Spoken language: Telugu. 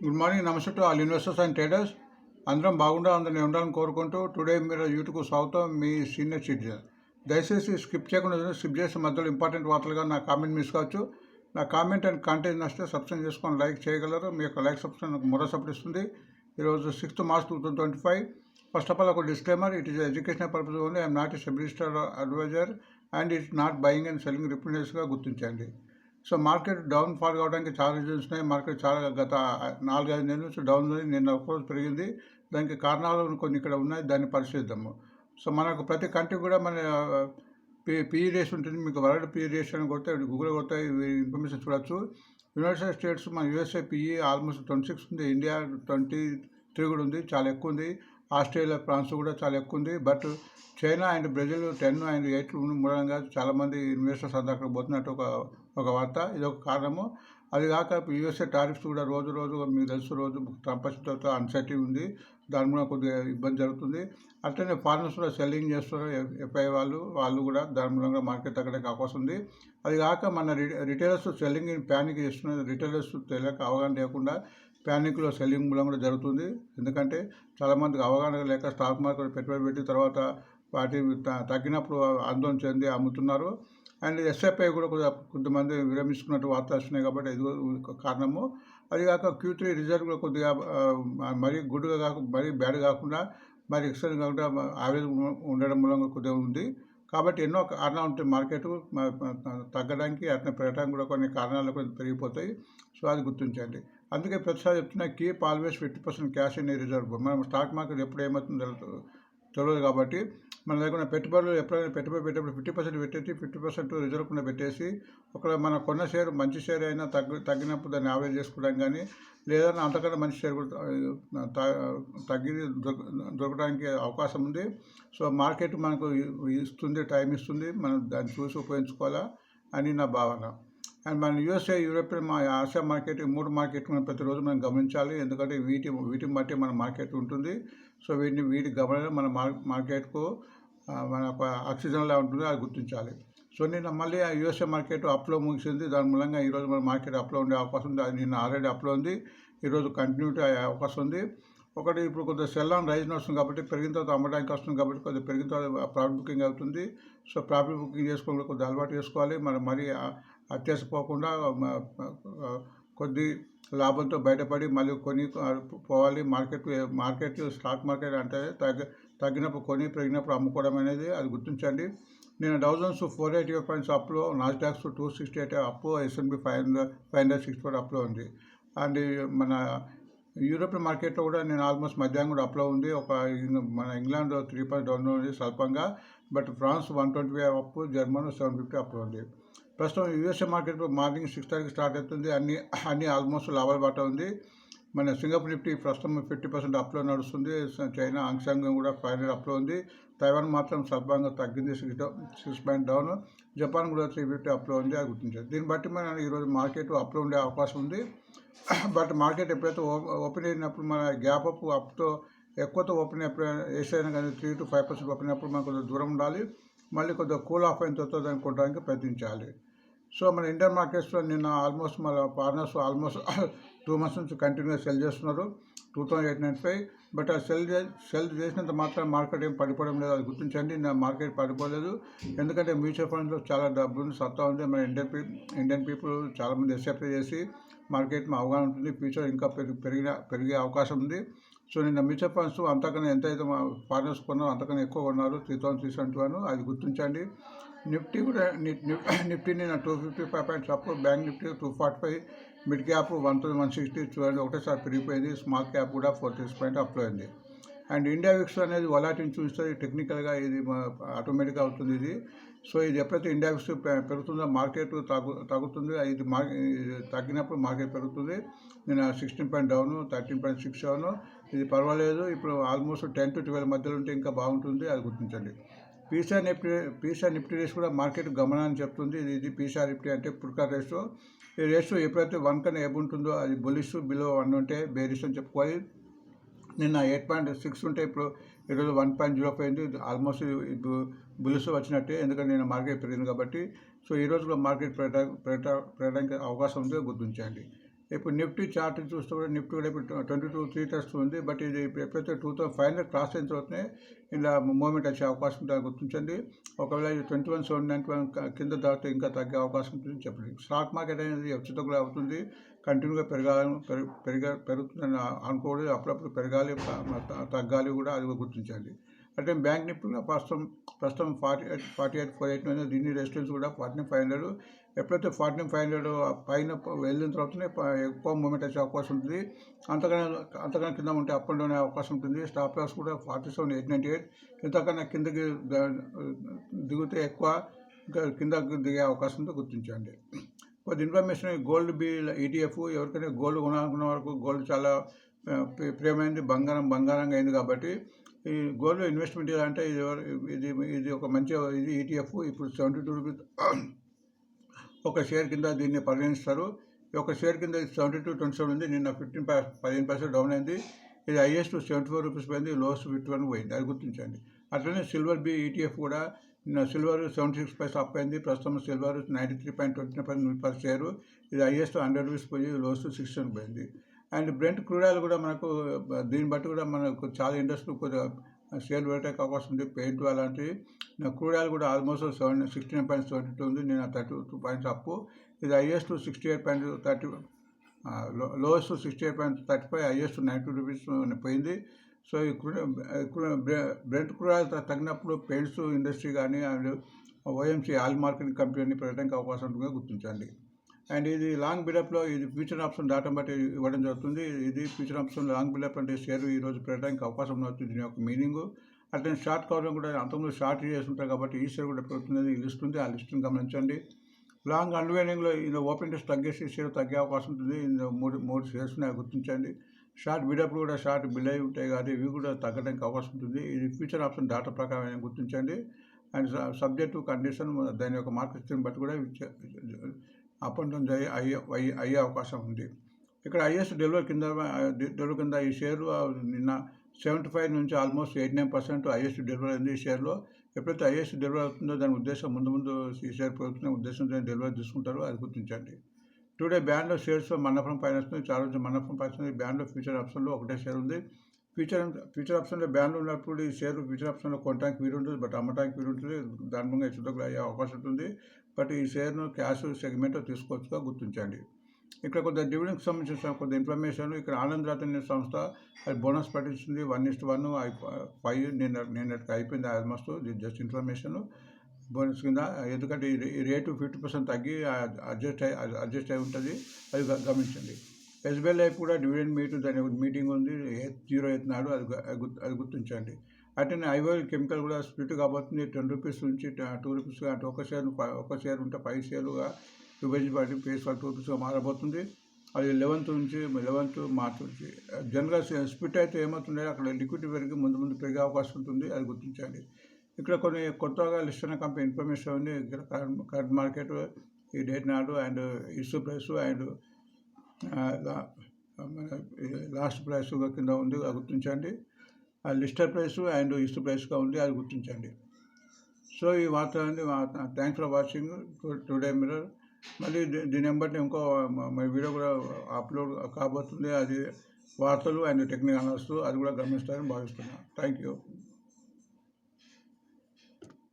Good morning namaste to all investors and traders అందరం బాగుండా అందరినీ ఉండాలని కోరుకుంటూ టుడే మీరు యూట్యూబ్ స్వాగతం మీ సీనియర్ సిటిజన్ దయచేసి స్కిప్ చేయకుండా స్కిప్ చేసే మధ్యలో ఇంపార్టెంట్ వార్తలుగా నా కామెంట్ మిస్ కావచ్చు. నా కామెంట్ అండ్ కంటెంట్ నచ్చితే సబ్స్క్రైబ్ చేసుకొని లైక్ చేయగలరు. మీ యొక్క లైక్ సబ్స్క్రైబ్ నాకు మరో సపోర్ట్ ఇస్తుంది. ఈరోజు sixth March two thousand twenty five first of all ఒక disclaimer it is educational purpose only I'm not a registered advisor and it's not buying and selling రిప్రజెంటేటివ్స్గా గుర్తించండి. సో మార్కెట్ డౌన్ ఫాల్ కావడానికి చాలా రీజన్స్ ఉన్నాయి మార్కెట్ చాలా గత నాలుగైదు నెలల నుంచి డౌన్ ఉంది నిన్న ఒకరోజు పెరిగింది. దానికి కారణాలు కొన్ని ఇక్కడ ఉన్నాయి. దాన్ని పరిశీలిద్దాము. సో మనకు ప్రతి కంట్రీ కూడా మన పీ పిఈ రేస్ ఉంటుంది. మీకు వరల్డ్ పిఈ e రేస్ అని కొడితే గూగుల్ కొడితే ఇన్ఫర్మేషన్ చూడొచ్చు. యునైటెడ్ స్టేట్స్ మన USA PE e almost twenty six ఉంది. ఇండియా ట్వంటీ త్రీ కూడా ఉంది. చాలా ఎక్కువ ఉంది. ఆస్ట్రేలియా ఫ్రాన్స్ కూడా చాలా ఎక్కువ ఉంది. But China and Brazil ten and eight మూలంగా చాలామంది ఇన్వెస్టర్స్ అంతా అక్కడ పోతున్నట్టు ఒక ఒక వార్త. ఇది ఒక కారణము. అది కాక యూఎస్ఏ టారిఫ్స్ కూడా రోజు రోజు మీకు తెలుసు రోజు ట్రంప్ వచ్చిన తర్వాత అన్సర్టీ ఉంది. దాని కూడా కొద్దిగా ఇబ్బంది జరుగుతుంది. అట్లనే ఫారినర్స్ కూడా సెల్లింగ్ చేస్తున్నారు ఎఫ్ఐ వాళ్ళు వాళ్ళు కూడా దాని మూలంగా మార్కెట్ తగ్గడానికి అవకాశం ఉంది. అది కాక మన రిటైలర్స్ సెల్లింగ్ ప్యానిక్ చేస్తున్నారు. రిటైలర్స్ తెలియక అవగాహన లేకుండా ప్యానిక్లో సెల్లింగ్ మూలం కూడా జరుగుతుంది. ఎందుకంటే చాలామందికి అవగాహన లేక స్టాక్ మార్కెట్ పెట్టుబడి పెట్టి తర్వాత వాటి త- తగ్గినప్పుడు ఆందోళన చెంది అమ్ముతున్నారు. అండ్ ఎస్ఎఫ్ఐ కూడా కొద్దిగా కొంతమంది విరమించుకున్నట్టు వార్తలు వస్తున్నాయి కాబట్టి ఇది ఒక కారణము. అది కాక క్యూ త్రీ రిజర్వ్ కూడా కొద్దిగా మరీ గుడ్గా కాక మరీ బ్యాడ్ కాకుండా మరి ఎక్సలెంట్ కాకుండా యావరేజ్ ఉండడం మూలంగా కొద్దిగా ఉంది. కాబట్టి ఎన్నో కారణాలు ఉంటాయి మార్కెట్ తగ్గడానికి అట్లా పెరగడానికి కూడా కొన్ని కారణాలు కొన్ని పెరిగిపోతాయి. సో అది గుర్తించండి. అందుకే ప్రతిసారి చెప్తున్నా keep always fifty percent cash in reserve. మనం స్టాక్ మార్కెట్ ఎప్పుడు ఏమవుతుందో తెలదు- తెలియదు కాబట్టి మన దగ్గర పెట్టుబడులు ఎప్పుడైనా పెట్టుబడి పెట్టేప్పుడు ఫిఫ్టీ పర్సెంట్ పెట్టేసి ఫిఫ్టీ పర్సెంట్ రిజర్వ్ కింద పెట్టేసి ఒకవేళ మన కొన్న షేర్ మంచి షేర్ అయినా తగ్గు తగ్గినప్పుడు దాన్ని యావరేజ్ చేసుకోవడం కానీ లేదా అంతకన్నా మంచి షేర్ కూడా తగ్గి దొరక దొరకడానికి అవకాశం ఉంది. సో మార్కెట్ మనకు ఇస్తుంది టైం ఇస్తుంది. మనం దాన్ని చూసి ఉపయోగించుకోవాలా అని నా భావన. అండ్ మన యూఎస్ఏ యూరోపియన్ మా ఆసియా మార్కెట్ ఈ మూడు మార్కెట్ మనం ప్రతిరోజు మనం గమనించాలి. ఎందుకంటే వీటి వీటిని బట్టి మన మార్కెట్ ఉంటుంది. సో వీటిని వీటి గమనం మన మార్ మార్కెట్కు మన ఒక ఆక్సిజన్లా ఉంటుంది అది గుర్తించాలి. సో నిన్న మళ్ళీ ఆ యూఎస్ఏ మార్కెట్ అప్లో ముగిసింది. దాని మూలంగా ఈరోజు మన మార్కెట్ అప్లో ఉండే అవకాశం ఉంది. అది నిన్న ఆల్రెడీ అప్లో ఉంది. ఈరోజు కంటిన్యూటీ అయ్యే అవకాశం ఉంది. ఒకటి ఇప్పుడు కొద్దిగా సెల్ ఆన్ రైజ్ వస్తుంది కాబట్టి పెరిగిన తర్వాత అమ్మడానికి వస్తుంది కాబట్టి కొద్దిగా పెరిగిన తర్వాత ప్రాఫిట్ బుకింగ్ అవుతుంది. సో ప్రాఫిట్ బుకింగ్ చేసుకోవాలి కొద్దిగా అలవాటు చేసుకోవాలి. మనం మరీ అత్యాసపోకుండా కొద్ది లాభంతో బయటపడి మళ్ళీ కొని పోవాలి. మార్కెట్ మార్కెట్ స్టాక్ మార్కెట్ అంటే తగ్గ తగ్గినప్పుడు కొని పెరిగినప్పుడు అమ్ముకోవడం అనేది అది గుర్తించండి. నేను thousands four eighty points అప్లో Nasdaq's two sixty eight up S&P five hundred five hundred sixty four అప్లో ఉంది. అండ్ మన యూరోపియన్ మార్కెట్లో కూడా నేను ఆల్మోస్ట్ మధ్యాహ్నం కూడా అప్లో ఉంది. ఒక మన ఇంగ్లాండ్ త్రీ పాయింట్ డౌన్ ఉంది స్వల్పంగా. But France one twenty five up German seven fifty అప్లో ఉంది. ప్రస్తుతం యూఎస్ఏ మార్కెట్ మార్నింగ్ సిక్స్ థర్టీకి స్టార్ట్ అవుతుంది. అన్ని అన్ని ఆల్మోస్ట్ లాభాల బాట ఉంది. మన సింగపూర్ నిఫ్టీ ప్రస్తుతం ఫిఫ్టీ పర్సెంట్ అప్లో నడుస్తుంది. చైనా ఆంగ్సాంగం కూడా ఫైవ్ హండ్రెడ్ అప్లో ఉంది. తైవాన్ మాత్రం సర్భంగా తగ్గింది six down six point down. Japan కూడా త్రీ ఫిఫ్టీ అప్లో ఉంది అది గుర్తించారు. దీన్ని బట్టి మన ఈరోజు మార్కెట్ అప్లో ఉండే అవకాశం ఉంది. బట్ మార్కెట్ ఎప్పుడైతే ఓపెన్ అయినప్పుడు మన గ్యాప్ అప్ అప్తో ఎక్కువతో ఓపెన్ ఎప్పుడు వేసైనా కానీ three to five percent open అయినప్పుడు మనం కొంచెం దూరం ఉండాలి. మళ్ళీ కొద్దిగా కూల్ ఆఫ్ అయిన తర్వాత దాన్ని కొనడానికి ప్రయత్నించాలి. సో మన ఇండియన్ మార్కెట్స్లో నిన్న ఆల్మోస్ట్ మన పార్ట్నర్స్ ఆల్మోస్ట్ టూ మంత్స్ నుంచి కంటిన్యూగా సెల్ చేస్తున్నారు two thousand eight nine five. But ఆ సెల్ సెల్ చేసినంత మాత్రం మార్కెట్ ఏం పడిపోవడం లేదు. అది గుర్తించండి నా మార్కెట్ పడిపోలేదు. ఎందుకంటే మ్యూచువల్ ఫండ్స్లో చాలా డబ్బు ఉంది సత్తా ఉంది. మన ఇండియన్ పీ ఇండియన్ పీపుల్ చాలామంది ఎక్సెప్ట్ చేసి మార్కెట్ అవగాహన ఉంటుంది. ఫ్యూచర్ ఇంకా పెరిగి పెరిగిన పెరిగే అవకాశం ఉంది. సో నిన్న మ్యూచువల్ ఫండ్స్ అంతకన్నా ఎంత అయితే ఫారినర్స్ కొన్నారో అంతకన్నా ఎక్కువ కొన్నారు. Three thousand three seventy one. అది గుర్తించండి. నిఫ్టీ కూడా నిఫ్టీ నేను two fifty five points up bank Nifty two forty five mid cap one thousand one sixty చూడండి ఒకటేసారి పెరిగిపోయింది స్మాల్ క్యాప్ కూడా ఫోర్ సిక్స్ పాయింట్ అప్లో అయింది. అండ్ ఇండియా విక్స్ అనేది వలాటిని చూస్తే టెక్నికల్గా ఇది ఆటోమేటిక్గా అవుతుంది ఇది. సో ఇది ఎప్పుడైతే ఇండియా విక్స్ పె- పెరుగుతుందో మార్కెట్ తగ్గు తగ్గుతుంది ఇది మార్ తగ్గినప్పుడు మార్కెట్ పెరుగుతుంది. నేను sixteen point down thirteen point six down ఇది పర్వాలేదు. ఇప్పుడు ఆల్మోస్ట్ టెన్ టు ట్వెల్వ్ మధ్యలో ఉంటే ఇంకా బాగుంటుంది అది గుర్తించండి. PCR Nifty PCR Nifty race కూడా మార్కెట్ గమనాన్ని చెప్తుంది. ఇది ఇది పీసీఆర్ నిఫ్టీ అంటే పుర్కార్ రేసు ఈ రేసు ఎప్పుడైతే వన్ కన్నా ఏబ్ ఉంటుందో అది బులిష్ బిలో వన్ ఉంటే బేరిష్ అని చెప్పుకోవాలి. నిన్న ఎయిట్ పాయింట్ సిక్స్ ఉంటే ఇప్పుడు ఈరోజు వన్ పాయింట్ జీరో పోయింది ఆల్మోస్ట్ బులిస్ వచ్చినట్టే. ఎందుకంటే నేను మార్కెట్ పెరిగింది కాబట్టి. సో ఈ రోజు కూడా మార్కెట్ పెరగ పెరగడానికి అవకాశం ఉందో గుర్తించండి ఇప్పుడు నిఫ్టీ చార్ట్ చూస్తే కూడా నిఫ్టీ కూడా ఇప్పుడు ట్వంటీ టూ త్రీ టెస్ట్ ఉంది. బట్ ఇది ఇప్పుడు ఎప్పుడైతే two thousand five hundred cross అయిన తర్వాతనే ఇలా మూమెంట్ వచ్చే అవకాశం ఉంటుంది గుర్తించండి. ఒకవేళ ఇది twenty one seven ninety one కింద దాటితే ఇంకా తగ్గే అవకాశం ఉంటుంది చెప్పండి స్టాక్ మార్కెట్ అనేది హెచ్చుతగ్గులు అవుతుంది. కంటిన్యూగా పెరగాలని పెరుగు పెరిగ పెరుగుతుందని అనుకోవడం అప్పుడప్పుడు పెరగాలి తగ్గాలి కూడా అది కూడా గుర్తించండి. అంటే బ్యాంక్ నిఫ్టీ కూడా ప్రస్తుతం ప్రస్తుతం forty eight forty eight four eight దీని రెసిస్టెన్స్ కూడా ఫార్టీ ఫైవ్ హండ్రెడ్ ఎప్పుడైతే ఫార్టీ ఫైవ్ హండ్రెడ్ పైన వెళ్ళిన తర్వాతనే ఎక్కువ మూమెంట్ వచ్చే అవకాశం ఉంటుంది. అంతకన్నా అంతకన్నా కింద ఉంటే అప్ అండ్ డౌన్ అయ్యే అవకాశం ఉంటుంది. స్టాప్ లాస్ కూడా forty seven eight ninety eight. ఇంతకన్నా కిందకి దిగితే ఎక్కువ ఇంకా కిందకి దిగే అవకాశం ఉంటే గుర్తించండి. కొద్ది ఇన్ఫర్మేషన్ గోల్డ్ బిల్ ఈటీఎఫ్ ఎవరికైనా గోల్డ్ కొనాలనుకున్న వరకు గోల్డ్ చాలా ప్రియమైంది బంగారం బంగారంగా అయింది కాబట్టి ఈ గోల్డ్ ఇన్వెస్ట్మెంట్ అంటే ఇది ఇది ఇది ఒక మంచి ఇది ఈటీఎఫ్ ఇప్పుడు సెవెంటీ టూ రూపీస్ ఒక షేర్ కింద దీన్ని పరిగణిస్తారు. ఒక షేర్ కింద సెవెంటీ టూ ట్వంటీ సెవెన్ ఉంది. నిన్న ఫిఫ్టీన్ పదిహేను పర్సెంట్ డౌన్ అయింది. ఇది హైయెస్ట్ సెవెంటీ ఫోర్ రూపీస్ పోయింది. లోస్ ఫిఫ్టీ వన్ పోయింది. అది గుర్తించండి. అట్లనే సిల్వర్ బి ఈటీఎఫ్ కూడా నిన్న silver seventy six paise up అయింది. ప్రస్తుతం silver ninety three point twenty nine per share ఇది హైయెస్ట్ హండ్రెడ్ రూపీస్ పోయి లోయెస్ట్ సిక్స్టీ పోయింది. అండ్ బ్రెంట్ క్రూడ్ ఆయిల్ కూడా మనకు దీన్ని బట్టి కూడా మనకు చాలా ఇండస్ట్రీ కొద్దిగా షేర్ పెట్టడానికి అవకాశం ఉంది పెయింట్ అలాంటివి నా క్రూడాలు కూడా almost seven sixty nine point seventy two ఉంది నేను థర్టీ టూ పాయింట్స్ అప్పు ఇది highest sixty eight point thirty lowest sixty eight point thirty five highest ninety rupees పోయింది సో ఈ క్రూడ్ బ్రెంట్ క్రూడ్ తగినప్పుడు పెయింట్స్ ఇండస్ట్రీ కానీ and OMC oil marketing company పెట్టడానికి అవకాశం ఉంటుందని గుర్తించండి అండ్ ఇది లాంగ్ బిల్డప్లో ఇది ఫ్యూచర్ ఆప్షన్ డాటా బట్టి ఇవ్వడం జరుగుతుంది. ఇది ఫ్యూచర్ ఆప్షన్ లాంగ్ బిల్డప్ అంటే షేర్ ఈ రోజు పెట్టడానికి అవకాశం అవుతుంది దీని యొక్క మీనింగ్ అట్లనే షార్ట్ కవర్ కూడా అంతకుముందు షార్ట్ చేస్తుంటారు కాబట్టి ఈ షేర్ కూడా పెరుగుతుంది ఈ లిస్ట్ ఉంది. ఆ లిస్ట్ని గమనించండి. లాంగ్ అన్వేనింగ్లో ఇది ఓపెన్ టెస్ట్ తగ్గేసి షేర్ తగ్గే అవకాశం ఉంటుంది. ఇందులో మూడు మూడు షేర్స్ ఉన్నాయి గుర్తించండి. షార్ట్ బిడప్లు కూడా షార్ట్ బిల్ అయి ఉంటాయి కాబట్టి ఇవి కూడా తగ్గడానికి అవకాశం ఉంటుంది. ఇది ఫ్యూచర్ ఆప్షన్ డాటా ప్రకారం గుర్తించండి. అండ్ సబ్జెక్ట్ కండిషన్ దాని యొక్క మార్కెట్ బట్టి కూడా అప్ అండ్ డౌన్ అయ్యే అయ్యే అయ్యే- అవకాశం ఉంది. ఇక్కడ ఐఎస్ డెలివరీ కింద డెలివరీ కింద ఈ షేర్లు నిన్న సెవెంటీ ఫైవ్ నుంచి almost eighty nine percent is delivery అయింది ఈ షేర్లో. ఎప్పుడైతే ఐఎస్ డెలివరీ అవుతుందో దాని ఉద్దేశం ముందు ముందు ఈ షేర్ పెరుగుతున్న ఉద్దేశంతో డెలివరీ తీసుకుంటారో అది గుర్తించండి. టుడే బ్యాండ్లో షేర్స్ మన్నఫరం ఫైనాన్స్ నుంచి చాలా రోజు మన్నఫరం ఫైనాన్స్ బ్యాండ్లో ఫ్యూచర్ ఆప్షన్లో ఒకటే షేర్ ఉంది. ఫ్యూచర్ ఫ్యూచర్ ఆప్షన్లో బ్యాండ్లో ఉన్నప్పుడు ఈ షేర్ ఫ్యూచర్ ఆప్షన్లో కొనడానికి వీలు ఉంటుంది బట్ అమ్మడానికి వీలు ఉంటుంది దాని మూలంగా హెచ్చుతగ్గులు అయ్యే అవకాశం ఉంటుంది. బట్ ఈ షేర్ను క్యాష్ సెగ్మెంట్ తీసుకోవచ్చుగా గుర్తించండి. ఇక్కడ కొంత డివిడెండ్కి సంబంధించిన కొంత ఇన్ఫర్మేషన్ ఇక్కడ ఆనంద్ రతన్ సంస్థ అది బోనస్ ప్రకటించింది వన్ ఇస్ట్ వన్ ఫైవ్ నిన్న నిన్నటికి అయిపోయింది ఆల్మోస్ట్ జస్ట్ ఇన్ఫర్మేషన్. బోనస్ కింద ఎందుకంటే ఈ రేటు ఫిఫ్టీ పర్సెంట్ తగ్గి అడ్జస్ట్ అయి అడ్జస్ట్ అయి ఉంటుంది. అది గ- గమనించండి. ఎస్బీఐ కూడా డివిడెండ్ మీటింగ్ దాని మీటింగ్ ఉంది. జీరో ఎత్తున్నాడు అది అది గుర్తు- అది గుర్తించండి. అట్లనే ఐవోల్ కెమికల్ కూడా స్ప్లిట్ కాబోతుంది టెన్ రూపీస్ నుంచి టూ రూపీస్ అంటే ఒక షేర్ ఒక షేర్ ఉంటే ఫైవ్ షేర్లుగా విభజించబడి ఫేస్ టూ రూపీస్గా మారబోతుంది. అది లెవెన్త్ నుంచి లెవెన్త్ మార్చ్ నుంచి జనరల్గా స్ప్లిట్ అయితే ఏమవుతుంది అక్కడ లిక్విడ్ పెరిగి ముందు ముందు పెరిగే అవకాశం ఉంటుంది అది గుర్తించండి ఇక్కడ కొన్ని కొత్తగా లిస్ట్ అయిన కంపెనీ ఇన్ఫర్మేషన్ ఉంది. ఇక్కడ కరెంట్ కరెంట్ మార్కెట్ ఈ డేట్ నాడు and issue price and last price కింద ఉంది అది గుర్తించండి. లిస్టర్ ప్రైస్ అండ్ ఇస్తు ప్రైస్గా ఉంది అది గుర్తించండి. సో ఈ వార్తలన్నీ థ్యాంక్స్ ఫర్ వాచింగ్ టుడే మిరర్ మళ్ళీ దీని వెంబడి ఇంకో మ- వీడియో కూడా అప్లోడ్ కాబోతుంది. అది వార్తలు అండ్ టెక్నికల్ అనర్స్ అది కూడా గమనిస్తారని భావిస్తున్నాను థ్యాంక్ యూ